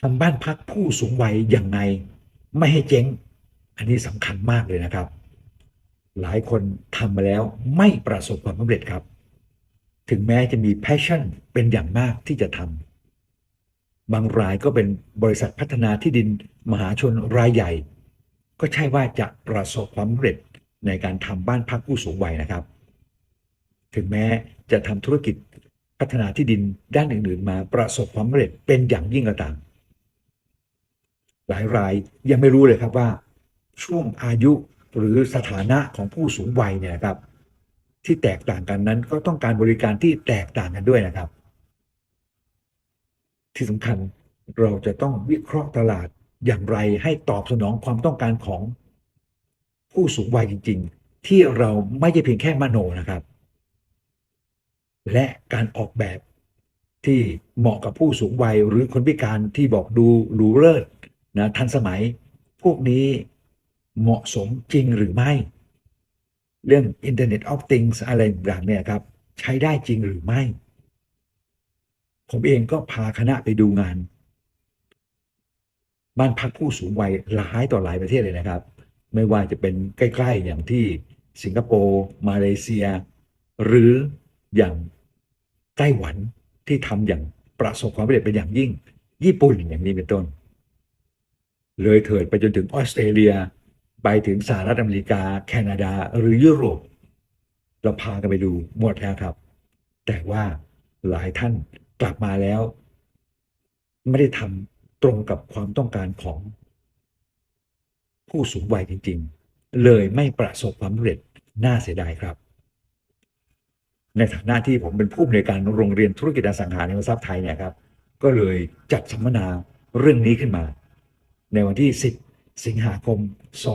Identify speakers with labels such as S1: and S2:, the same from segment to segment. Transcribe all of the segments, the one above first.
S1: ทำบ้านพักผู้สูงวัยยังไง ไม่ให้เจ๊ง อันนี้สำคัญมากเลยนะครับ หลายคนทำมาแล้วไม่ประสบความสำเร็จครับ ถึงแม้จะมี passion เป็นอย่างมากที่จะทำบางรายก็เป็นบริษัทพัฒนาที่ดินมหาชนรายใหญ่ ก็ใช่ว่าจะประสบความสำเร็จในการทำบ้านพักผู้สูงวัยนะครับ ถึงแม้จะทำธุรกิจพัฒนาที่ดินด้านอื่นๆ มาประสบความสำเร็จเป็นอย่างยิ่งก็ตาม หลายรายยังไม่รู้เลยครับว่า ช่วงอายุหรือสถานะของผู้สูงวัยเนี่ยครับ ที่แตกต่างกันนั้นก็ต้องการบริการที่แตกต่างกันด้วยนะครับ ที่สำคัญเราจะต้องวิเคราะห์ตลาดอย่างไรให้ตอบสนองความต้องการของผู้สูงวัยจริง ๆ ที่เราไม่ใช่เพียงแค่มโนนะครับ และการออกแบบที่เหมาะกับผู้สูงวัยหรือคนพิการที่บอกดูหรูเลิศ นะทันสมัยพวกนี้เหมาะสมจริงหรือไม่ เรื่อง Internet of Things อะไรต่างๆเนี่ยครับ ใช้ได้จริงหรือไม่ ผมเองก็พาคณะไปดูงาน บ้านพักผู้สูงวัยหลายต่อหลายประเทศเลยนะครับ ไม่ว่าจะเป็นใกล้ ๆ อย่างที่สิงคโปร์ มาเลเซีย หรืออย่างไต้หวันที่ทำอย่างประสบความสำเร็จเป็นอย่างยิ่ง ญี่ปุ่นอย่างนี้เป็นต้น เลยเถิดไปจนถึงออสเตรเลีย ไปถึงสหรัฐอเมริกา แคนาดา หรือยุโรป เราพากันไปดูหมดแล้วครับ แต่ว่าหลายท่านกลับมาแล้ว ไม่ได้ทำตรงกับความต้องการของผู้สูงวัยจริง ๆ เลยไม่ประสบความสำเร็จน่าเสียดายครับ ในฐานะที่ผมเป็นผู้อำนวยการโรงเรียนธุรกิจอสังหาริมทรัพย์ไทยเนี่ยครับ ก็เลยจัดสัมมนาเรื่องนี้ขึ้นมา ในวันที่ 10 สิงหาคม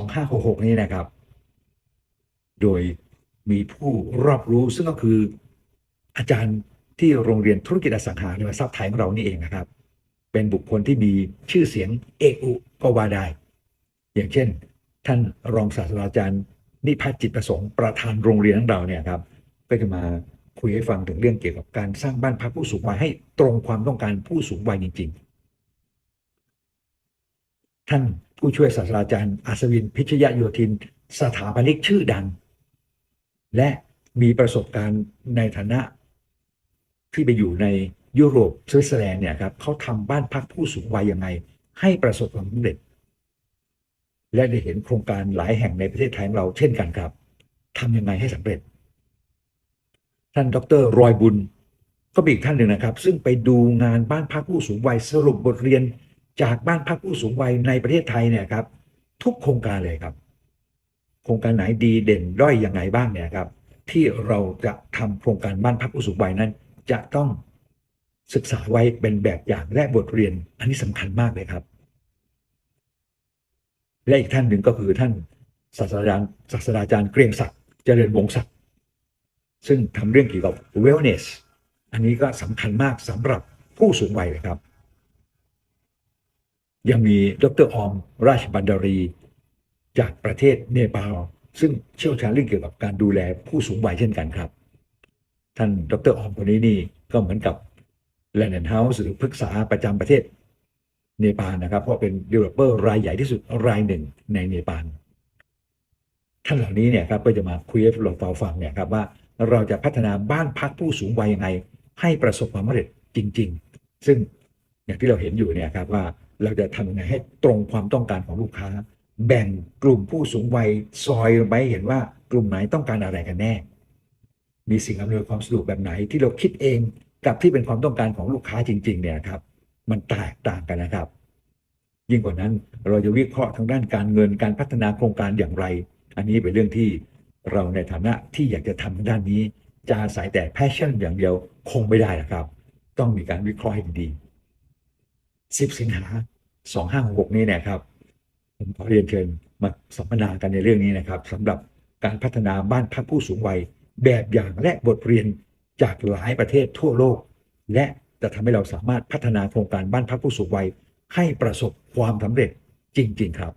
S1: 2566 นี้นะครับ โดยมีผู้รอบรู้ซึ่งก็คืออาจารย์ที่โรงเรียนธุรกิจอสังหาริมทรัพย์ไทยของเรานี่เองนะครับ เป็นบุคคลที่มีชื่อเสียงเอกอุก็ว่าได้ อย่างเช่น ท่านรองศาสตราจารย์นิพัฒน์จิตประสงค์ประธานโรงเรียนของเราเนี่ยครับ ก็จะมาคุยให้ฟังถึงเรื่องเกี่ยวกับการสร้างบ้านพักผู้สูงวัยให้ตรงความต้องการผู้สูงวัยจริง ๆ ท่านผู้ช่วยศาสตราจารย์อัศวินพิชยโยธิน สถาปนิกชื่อดัง และมีประสบการณ์ในฐานะ ที่ไปอยู่ในยุโรปสวิตเซอร์แลนด์เนี่ยครับเขาทำบ้านพักผู้สูงวัยยังไง ให้ประสบความสำเร็จ และได้เห็นโครงการหลายแห่งในประเทศไทยของเราเช่นกันครับทำยังไงให้สำเร็จ ท่านดรรอยบุญก็เป็นอีกท่านหนึ่งนะครับ ซึ่งไปดูงานบ้านพักผู้สูงวัยสรุปบทเรียน จากบ้านพักผู้สูงวัยในประเทศไทยเนี่ยครับ ทุกโครงการเลยครับ โครงการไหนดีเด่นด้อยอยังไงบ้างเนี่ยครับ ที่เราจะทำโครงการบ้านพักผู้สูงวัยนั้น จะต้องศึกษาไว้เป็นแบบอย่างและบทเรียน อันนี้สำคัญมากเลยครับ และอีกท่านหนึ่งก็คือท่านศาสตราจารย์ศาสตราจารย์เกรียงศักดิ์เจริญวงศักดิ์ซึ่งทำเรื่องเกี่ยวกับ wellness อันนี้ก็สำคัญมากสำหรับผู้สูงวัยเลยครับ ยังมีดรออมราชบันดารี จากประเทศเนปาลซึ่งเชี่ยวชาญเรื่องเกี่ยวกับการดูแลผู้สูงวัยเช่นกันครับ ท่านดรออมคนนี้นี่ก็เหมือนกับแลนด์เฮาส์หรือปรึกษาประจำประเทศเนปาลนะครับ เพราะเป็น developer รายใหญ่ที่สุดรายหนึ่งในเนปาลท่านเหล่านี้เนี่ยครับก็จะมาคุยให้เราฟังเนี่ยครับว่าเราจะพัฒนาบ้านพักผู้สูงวัยยังไง ให้ประสบความสำเร็จจริง ๆ ซึ่งอย่างที่เราเห็นอยู่เนี่ยครับว่า เราจะทำยังไงให้ตรงความต้องการของลูกค้า แบ่งกลุ่มผู้สูงวัยซอยลงไปเห็นว่ากลุ่มไหนต้องการอะไรกันแน่ มีสิ่งอำนวยความสะดวกแบบไหนที่เราคิดเองกับที่เป็นความต้องการของลูกค้าจริง ๆ เนี่ยครับ มันแตกต่างกันนะครับ ยิ่งกว่านั้นเราจะวิเคราะห์ทางด้านการเงินการพัฒนาโครงการอย่างไร อันนี้เป็นเรื่องที่เราในฐานะที่อยากจะทำทางด้านนี้ จะอาศัยแต่ passion อย่างเดียวคงไม่ได้นะครับ ต้องมีการวิเคราะห์ให้ดีๆ10 สิงหา 2566นี้เนะครับผมขอเรียนเชิญมาสัมมนากันในเรื่องนี้นะครับสำหรับการพัฒนาบ้านพักผู้สูงวัย แบบอย่างและบทเรียนจากหลายประเทศทั่วโลก และจะทำให้เราสามารถพัฒนาโครงการบ้านพักผู้สูงวัยให้ประสบความสำเร็จจริง ๆ ครับ